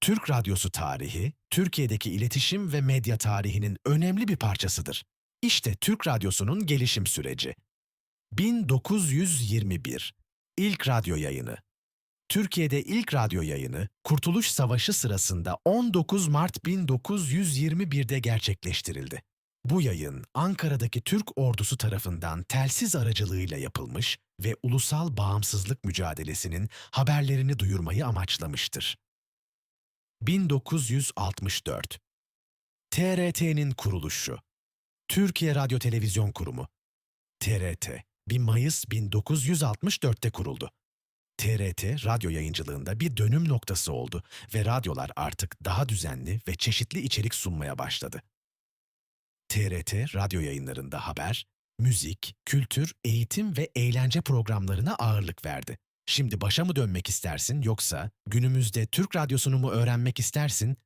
Türk Radyosu tarihi, Türkiye'deki iletişim ve medya tarihinin önemli bir parçasıdır. İşte Türk Radyosu'nun gelişim süreci. 1921 İlk radyo yayını. Türkiye'de ilk radyo yayını Kurtuluş Savaşı sırasında 19 Mart 1921'de gerçekleştirildi. Bu yayın Ankara'daki Türk ordusu tarafından telsiz aracılığıyla yapılmış ve ulusal bağımsızlık mücadelesinin haberlerini duyurmayı amaçlamıştır. 1964 TRT'nin kuruluşu Türkiye Radyo Televizyon Kurumu TRT 1 Mayıs 1964'te kuruldu. TRT radyo yayıncılığında bir dönüm noktası oldu ve radyolar artık daha düzenli ve çeşitli içerik sunmaya başladı. TRT radyo yayınlarında haber, müzik, kültür, eğitim ve eğlence programlarına ağırlık verdi. Şimdi başa mı dönmek istersin yoksa günümüzde Türk radyosunu mu öğrenmek istersin